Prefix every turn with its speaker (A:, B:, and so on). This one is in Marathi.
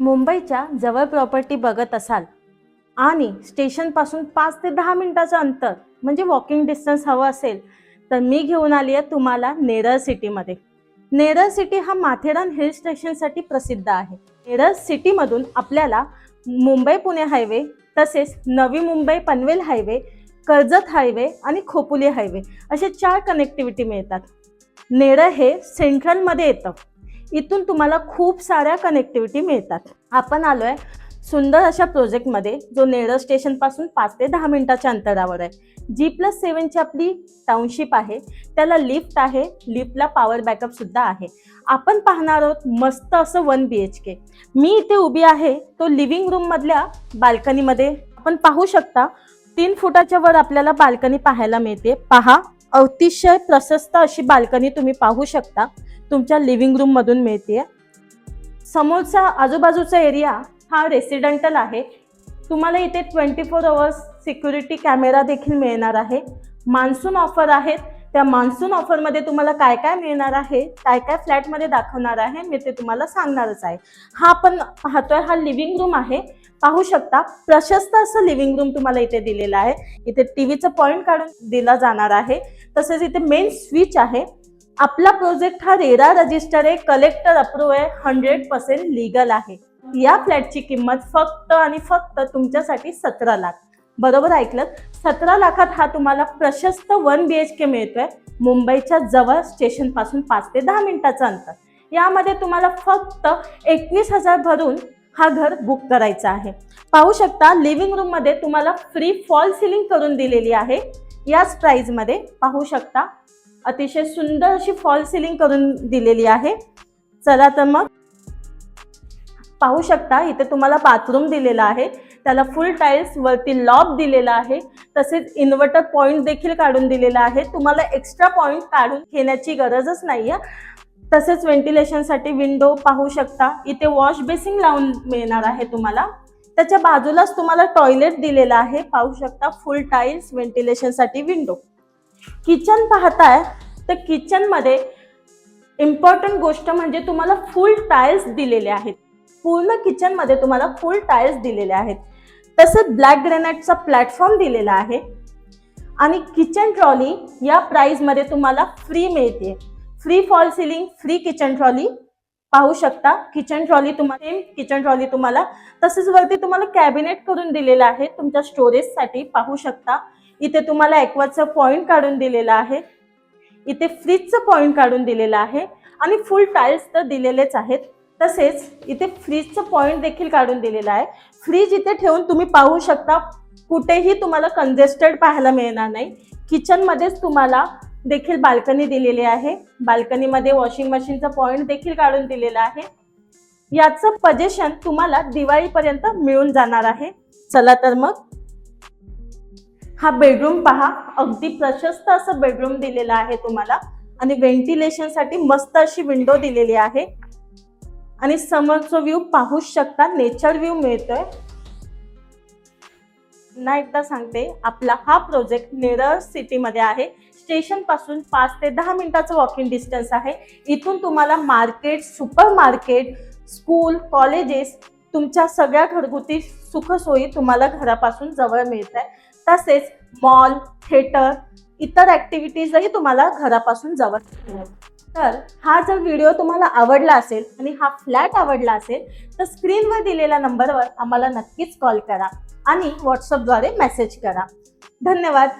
A: मुंबईच्या जवळ प्रॉपर्टी बघत असाल. आणि स्टेशनपासून पाच ते दहा मिनिटाचं अंतर म्हणजे वॉकिंग डिस्टन्स हवं असेल तर मी घेऊन आली आहे तुम्हाला नेरळ सिटीमध्ये नेरळ सिटी हा माथेरान हिल स्टेशनसाठी प्रसिद्ध आहे. नेरळ सिटीमधून आपल्याला मुंबई पुणे हायवे तसेच नवी मुंबई पनवेल हायवे कर्जत हायवे आणि खोपुली हायवे असे चार कनेक्टिव्हिटी मिळतात. नेरळ हे सेंट्रलमध्ये येतं. इथून तुम्हाला खूप साऱ्या कनेक्टिव्हिटी मिळतात. आपण आलो आहे सुंदर अशा प्रोजेक्टमध्ये जो नेरळ स्टेशनपासून पाच ते दहा मिनिटाच्या अंतरावर आहे. जी प्लस सेवनची आपली टाउनशिप आहे. त्याला लिफ्ट आहे. लिफ्टला पॉवर बॅकअपसुद्धा आहे. आपण पाहणार आहोत मस्त असं वन बी एच के मी इथे उभी आहे. तो लिव्हिंग रूममधल्या बाल्कनीमध्ये आपण पाहू शकता तीन फुटाच्या वर आपल्याला बाल्कनी पाहायला मिळते. पहा. अतिशय प्रशस्त अशी बाल्कनी तुम्ही पाहू शकता. तुमच्या लिव्हिंग रूम मधून मिळते समोरचा आजूबाजूचा एरिया हा रेसिडेंटल आहे. तुम्हाला इथे twenty four hours security camera देखील मिळणार आहे. मान्सून ऑफर आहेत. त्या मान्सून ऑफरमध्ये तुम्हाला काय काय मिळणार आहे काय काय फ्लॅटमध्ये दाखवणार आहे मी ते तुम्हाला सांगणारच आहे. हा आपण पाहतोय हा लिव्हिंग रूम आहे. पाहू शकता प्रशस्त असं लिव्हिंग रूम तुम्हाला इथे दिलेलं आहे. इथे टीव्हीचं पॉईंट काढून दिला जाणार आहे. तसेच इथे मेन स्विच आहे. आपला प्रोजेक्ट हा रेरा रजिस्टर आहे कलेक्टर अप्रूव्ह आहे हंड्रेड पर्सेंट लिगल आहे. या फ्लॅटची किंमत फक्त आणि फक्त तुमच्यासाठी सतरा लाख. बरोबर ऐकलं? सतरा लाखात हा तुम्हाला प्रशस्त वन बी एच के मिळतोय. मुंबईच्या जवळ स्टेशनपासून पाच ते दहा मिनिटाचं अंतर. यामध्ये तुम्हाला फक्त एकवीस हजार भरून हा घर बुक करायचा आहे. पाहू शकता लिव्हिंग रूममध्ये तुम्हाला फ्री फॉल सिलिंग करून दिलेली आहे. याच प्राइसमध्ये पाहू शकता अतिशय सुंदर अशी फॉल सिलिंग करून दिलेली आहे. चला तर मग पाहू शकता इथे तुम्हाला बाथरूम दिलेला आहे. त्याला फुल टाईल्स वरती लॉब दिलेला आहे. तसेच इन्व्हर्टर पॉईंट देखील काढून दिलेला आहे. तुम्हाला एक्स्ट्रा पॉईंट काढून घेण्याची गरजच नाही आहे तसेच व्हेंटिलेशनसाठी विंडो पाहू शकता. इथे वॉश बेसिंग लावून मिळणार आहे तुम्हाला. त्याच्या बाजूलाच तुम्हाला टॉयलेट दिलेला आहे. पाहू शकता फुल टाईल्स व्हेंटिलेशनसाठी विंडो किचन पाहताय तर किचनमध्ये इम्पॉर्टंट गोष्ट म्हणजे तुम्हाला फुल टाईल्स दिलेले आहेत. पूर्ण किचनमध्ये तुम्हाला फुल टाईल्स दिलेले आहेत. तसेच ब्लॅक ग्रेनाइटचा प्लॅटफॉर्म दिलेला आहे. आणि किचन ट्रॉली या प्राईजमध्ये तुम्हाला फ्री मिळते. Free fall ceiling free kitchen trolley पाहू शकता. किचन ट्रॉली तुम्हाला सेम किचन ट्रॉली तुम्हाला तसेच वरती तुम्हाला कॅबिनेट करून दिलेलं आहे. तुमच्या स्टोरेजसाठी पाहू शकता. इथे तुम्हाला ॲक्वाचं पॉईंट काढून दिलेलं आहे. इथे फ्रीजचं पॉईंट काढून दिलेलं आहे. आणि फुल टाईल्स तर दिलेलेच आहेत. तसेच इथे फ्रीजचं पॉईंट देखील काढून दिलेलं आहे. फ्रीज इथे ठेवून तुम्ही पाहू शकता कुठेही तुम्हाला कंजेस्टेड पाहायला मिळणार नाही. किचनमध्येच तुम्हाला देखील बाल्कनी दिलेली आहे. बाल्कनीमध्ये वॉशिंग मशीनचा पॉईंट देखील काढून दिलेलं आहे. याचं पजेशन तुम्हाला दिवाळीपर्यंत मिळून जाणार आहे. चला तर मग हा बेडरूम पहा. अगदी प्रशस्त असं बेडरूम दिलेला आहे तुम्हाला. आणि व्हेंटिलेशनसाठी मस्त अशी विंडो दिलेली आहे. आणि समोरचा व्ह्यू पाहू शकता नेचर व्ह्यू मिळतोय. पुन्हा एकदा सांगते आपला हा प्रोजेक्ट नेरळ सिटीमध्ये आहे. स्टेशनपासून पाच ते दहा मिनिटाचं वॉकिंग डिस्टन्स आहे. इथून तुम्हाला market super market school colleges तुमच्या सगळ्या घरगुती सुखसोयी तुम्हाला घरापासून जवळ मिळत आहे तसेच मॉल थिएटर इतर ॲक्टिव्हिटीजही तुम्हाला घरापासून जवळ मिळतात. तर हा जर व्हिडिओ तुम्हाला आवडला असेल आणि हा फ्लॅट आवडला असेल तर स्क्रीनवर दिलेल्या नंबरवर आम्हाला नक्कीच कॉल करा आणि व्हॉट्सअपद्वारे मेसेज करा. धन्यवाद.